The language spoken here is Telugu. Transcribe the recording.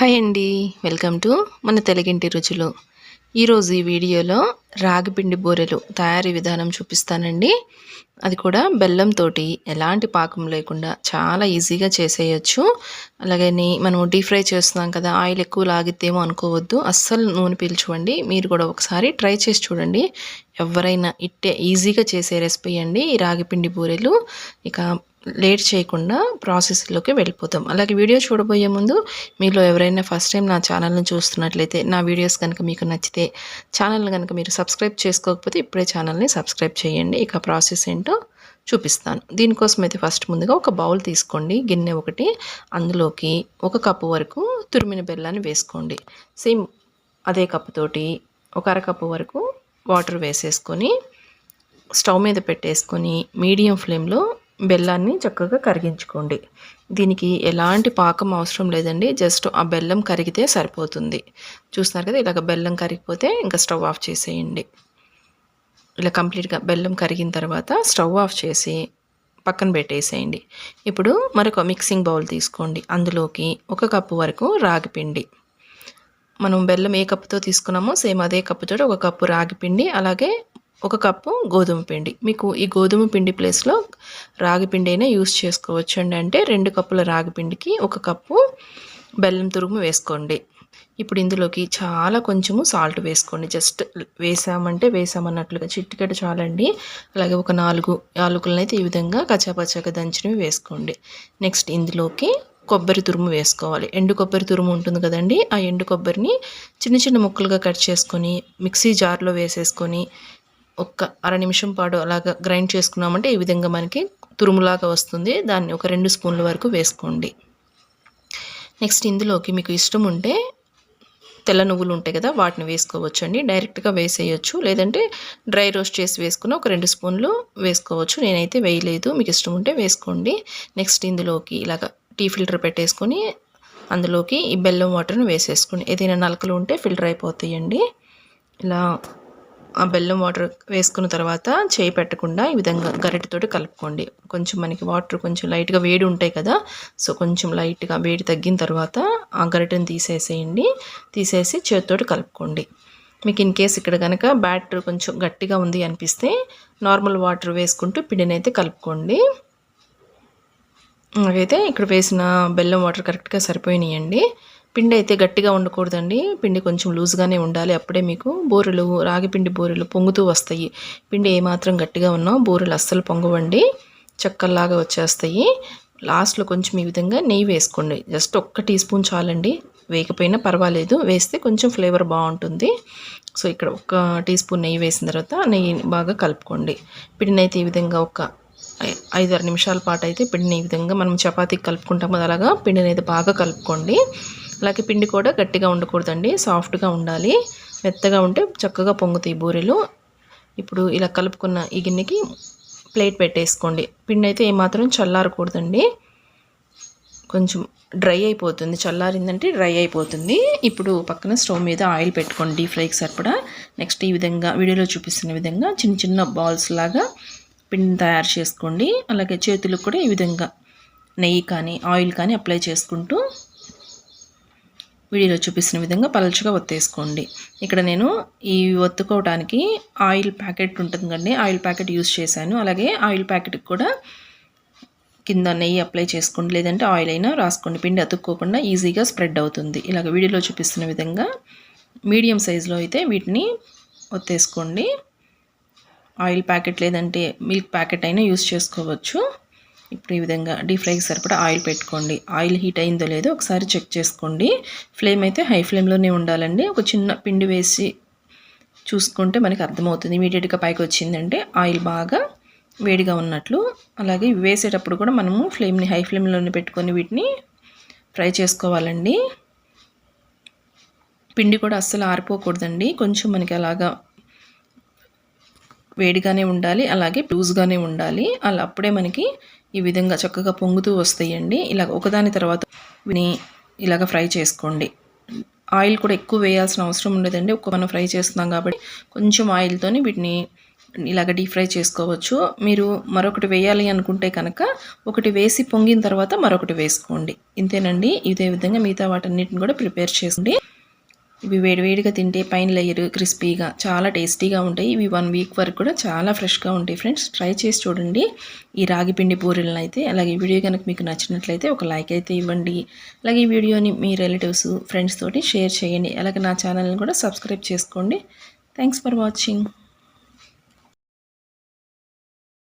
హాయ్ అండి. వెల్కమ్ టు మన తెలుగింటి రుచులు. ఈరోజు ఈ వీడియోలో రాగిపిండి బూరెలు తయారీ విధానం చూపిస్తానండి. అది కూడా బెల్లంతో ఎలాంటి పాకం లేకుండా చాలా ఈజీగా చేసేయచ్చు. అలాగని మనం డీప్ ఫ్రై చేస్తున్నాం కదా ఆయిల్ ఎక్కువ లాగిద్దేమో అనుకోవద్దు. అస్సలు నూనె పీల్చుకోండి మీరు కూడా ఒకసారి ట్రై చేసి చూడండి. ఎవరైనా ఇట్టే ఈజీగా చేసే రెసిపీ అండి ఈ రాగిపిండి బూరెలు. ఇక లేట్ చేయకుండా ప్రాసెస్లోకి వెళ్ళిపోతాం. అలాగే వీడియో చూడబోయే ముందు మీలో ఎవరైనా ఫస్ట్ టైం నా ఛానల్ని చూస్తున్నట్లయితే నా వీడియోస్ కనుక మీకు నచ్చితే ఛానల్ కనుక మీరు సబ్స్క్రైబ్ చేసుకోకపోతే ఇప్పుడే ఛానల్ని సబ్స్క్రైబ్ చేయండి. ఇక ప్రాసెస్ ఏంటో చూపిస్తాను. దీనికోసం అయితే ఫస్ట్ ముందుగా ఒక బౌల్ తీసుకోండి. గిన్నె ఒకటి అందులోకి ఒక కప్పు వరకు తురిమిన బెల్లాన్ని వేసుకోండి. సేమ్ అదే కప్పుతోటి ఒక అరకప్పు వరకు వాటర్ వేసేసుకొని స్టవ్ మీద పెట్టేసుకొని మీడియం ఫ్లేమ్లో బెల్లాన్ని చక్కగా కరిగించుకోండి. దీనికి ఎలాంటి పాకం అవసరం లేదండి. జస్ట్ ఆ బెల్లం కరిగితే సరిపోతుంది. చూస్తున్నారు కదా ఇలాగ బెల్లం కరిగిపోతే ఇంకా స్టవ్ ఆఫ్ చేసేయండి. ఇలా కంప్లీట్గా బెల్లం కరిగిన తర్వాత స్టవ్ ఆఫ్ చేసి పక్కన పెట్టేసేయండి. ఇప్పుడు మరొక మిక్సింగ్ బౌల్ తీసుకోండి. అందులోకి ఒక కప్పు వరకు రాగిపిండి మనం బెల్లం ఏ కప్పుతో తీసుకున్నామో సేమ్ అదే కప్పుతో ఒక కప్పు రాగిపిండి అలాగే ఒక కప్పు గోధుమ పిండి. మీకు ఈ గోధుమ పిండి ప్లేస్లో రాగి పిండి అయినా యూస్ చేసుకోవచ్చు అండి అంటే రెండు కప్పుల రాగి పిండికి ఒక కప్పు బెల్లం తురుము వేసుకోండి. ఇప్పుడు ఇందులోకి చాలా కొంచెము సాల్ట్ వేసుకోండి. జస్ట్ వేసామంటే వేసామన్నట్లుగా చిట్టికట చాలండి. అలాగే ఒక నాలుగు యాలకులను అయితే ఈ విధంగా కచ్చాపచ్చాగా దంచినవి వేసుకోండి. నెక్స్ట్ ఇందులోకి కొబ్బరి తురుము వేసుకోవాలి. ఎండు కొబ్బరి తురుము ఉంటుంది కదండి. ఆ ఎండు కొబ్బరిని చిన్న చిన్న ముక్కలుగా కట్ చేసుకొని మిక్సీ జార్లో వేసేసుకొని ఒక్క అర నిమిషం పాటు అలాగా గ్రైండ్ చేసుకున్నామంటే ఈ విధంగా మనకి తురుములాగా వస్తుంది. దాన్ని ఒక రెండు స్పూన్ల వరకు వేసుకోండి. నెక్స్ట్ ఇందులోకి మీకు ఇష్టం ఉంటే తెల్ల నువ్వులు ఉంటాయి కదా వాటిని వేసుకోవచ్చు అండి డైరెక్ట్గా వేసేయచ్చు. లేదంటే డ్రై రోస్ట్ చేసి వేసుకుని ఒక రెండు స్పూన్లు వేసుకోవచ్చు. నేనైతే వేయలేదు. మీకు ఇష్టం ఉంటే వేసుకోండి. నెక్స్ట్ ఇందులోకి ఇలాగ టీ ఫిల్టర్ పెట్టేసుకొని అందులోకి ఈ బెల్లం వాటర్ని వేసేసుకోండి. ఏదైనా నలకలు ఉంటే ఫిల్టర్ అయిపోతాయండి. ఇలా ఆ బెల్లం వాటర్ వేసుకున్న తర్వాత చేయి పెట్టకుండా ఈ విధంగా గరిటెతోటి కలుపుకోండి. కొంచెం మనకి వాటర్ కొంచెం లైట్గా వేడి ఉంటాయి కదా సో కొంచెం లైట్గా వేడి తగ్గిన తర్వాత ఆ గరిటెను తీసేసేయండి. తీసేసి చేతితోటి కలుపుకోండి. మీకు ఇన్ కేస్ ఇక్కడ కనుక బ్యాటర్ కొంచెం గట్టిగా ఉంది అనిపిస్తే నార్మల్ వాటర్ వేసుకుంటూ పిండిని అయితే కలుపుకోండి. నాకైతే ఇక్కడ వేసిన బెల్లం వాటర్ కరెక్ట్గా సరిపోయినాయండి. పిండి అయితే గట్టిగా ఉండకూడదండి. పిండి కొంచెం లూజ్గానే ఉండాలి. అప్పుడే మీకు బూరెలు రాగిపిండి బూరెలు పొంగుతూ వస్తాయి. పిండి ఏమాత్రం గట్టిగా ఉన్నా బూరెలు అస్సలు పొంగవండి. చక్కల్లాగా వచ్చేస్తాయి. లాస్ట్లో కొంచెం ఈ విధంగా నెయ్యి వేసుకోండి. జస్ట్ ఒక్క టీ స్పూన్ చాలండి. వేయకపోయినా పర్వాలేదు. వేస్తే కొంచెం ఫ్లేవర్ బాగుంటుంది. సో ఇక్కడ ఒక టీ స్పూన్ నెయ్యి వేసిన తర్వాత నెయ్యి బాగా కలుపుకోండి. పిండిని అయితే ఈ విధంగా ఒక ఐదారు నిమిషాల పాటు అయితే పిండిని ఈ విధంగా మనం చపాతీకి కలుపుకుంటాం కదా అలాగా పిండిని అయితే బాగా కలుపుకోండి. అలాగే పిండి కూడా గట్టిగా ఉండకూడదండి సాఫ్ట్గా ఉండాలి. మెత్తగా ఉంటే చక్కగా పొంగుతాయి బూరెలు. ఇప్పుడు ఇలా కలుపుకున్న ఈ గిన్నెకి ప్లేట్ పెట్టేసుకోండి. పిండి అయితే ఏమాత్రం చల్లారకూడదండి. కొంచెం డ్రై అయిపోతుంది. చల్లారిందంటే డ్రై అయిపోతుంది. ఇప్పుడు పక్కన స్టవ్ మీద ఆయిల్ పెట్టుకోండి డీప్ ఫ్రైకి సరిపడా. నెక్స్ట్ ఈ విధంగా వీడియోలో చూపిస్తున్న విధంగా చిన్న చిన్న బాల్స్ లాగా పిండిని తయారు చేసుకోండి. అలాగే చేతులకు కూడా ఈ విధంగా నెయ్యి కానీ ఆయిల్ కానీ అప్లై చేసుకుంటూ వీడియోలో చూపిస్తున్న విధంగా పలచగా ఒత్తేసుకోండి. ఇక్కడ నేను ఈ ఒత్తుకోవడానికి ఆయిల్ ప్యాకెట్ ఉంటుంది కండి ఆయిల్ ప్యాకెట్ యూస్ చేశాను. అలాగే ఆయిల్ ప్యాకెట్కి కూడా కింద నెయ్యి అప్లై చేసుకోండి. లేదంటే ఆయిల్ అయినా రాసుకోండి. పిండి అతుక్కోకుండా ఈజీగా స్ప్రెడ్ అవుతుంది. ఇలాగ వీడియోలో చూపిస్తున్న విధంగా మీడియం సైజులో అయితే వీటిని ఒత్తేసుకోండి. ఆయిల్ ప్యాకెట్ లేదంటే మిల్క్ ప్యాకెట్ అయినా యూస్ చేసుకోవచ్చు. ఇప్పుడు ఈ విధంగా డీప్ ఫ్రైకి సరిపడా ఆయిల్ పెట్టుకోండి. ఆయిల్ హీట్ అయిందో లేదో ఒకసారి చెక్ చేసుకోండి. ఫ్లేమ్ అయితే హై ఫ్లేమ్లోనే ఉండాలండి. ఒక చిన్న పిండి వేసి చూసుకుంటే మనకి అర్థమవుతుంది. ఇమీడియట్గా పైకి వచ్చిందంటే ఆయిల్ బాగా వేడిగా ఉన్నట్లు. అలాగే వేసేటప్పుడు కూడా మనము ఫ్లేమ్ని హై ఫ్లేమ్లోనే పెట్టుకొని వీటిని ఫ్రై చేసుకోవాలండి. పిండి కూడా అస్సలు ఆరిపోకూడదండి. కొంచెం మనకి అలాగా వేడిగానే ఉండాలి అలాగే లూజ్గానే ఉండాలి. అలా అప్పుడే మనకి ఈ విధంగా చక్కగా పొంగుతూ వస్తాయండి. ఇలా ఒకదాని తర్వాత విని ఇలాగ ఫ్రై చేసుకోండి. ఆయిల్ కూడా ఎక్కువ వేయాల్సిన అవసరం ఉండదండి. ఒక్క మనం ఫ్రై చేస్తున్నాం కాబట్టి కొంచెం ఆయిల్తోని వీటిని ఇలాగ డీప్ ఫ్రై చేసుకోవచ్చు. మీరు మరొకటి వేయాలి అనుకుంటే కనుక ఒకటి వేసి పొంగిన తర్వాత మరొకటి వేసుకోండి. ఇంతేనండి. ఇదే విధంగా మిగతా వాటన్నిటిని కూడా ప్రిపేర్ చేసుకోండి. ఇవి వేడివేడిగా తింటే పైన లేయర్ క్రిస్పీగా చాలా టేస్టీగా ఉంటాయి. ఇవి వన్ వీక్ వరకు కూడా చాలా ఫ్రెష్గా ఉంటాయి ఫ్రెండ్స్. ట్రై చేసి చూడండి. ఈ రాగి పిండి పూరీలను అయితే అలాగే వీడియో కనుక మీకు నచ్చినట్లయితే ఒక లైక్ అయితే ఇవ్వండి. అలాగే ఈ వీడియోని మీ రిలేటివ్స్ ఫ్రెండ్స్ తోటి షేర్ చేయండి. అలాగే నా ఛానల్ని కూడా సబ్స్క్రైబ్ చేసుకోండి. Thanks for watching.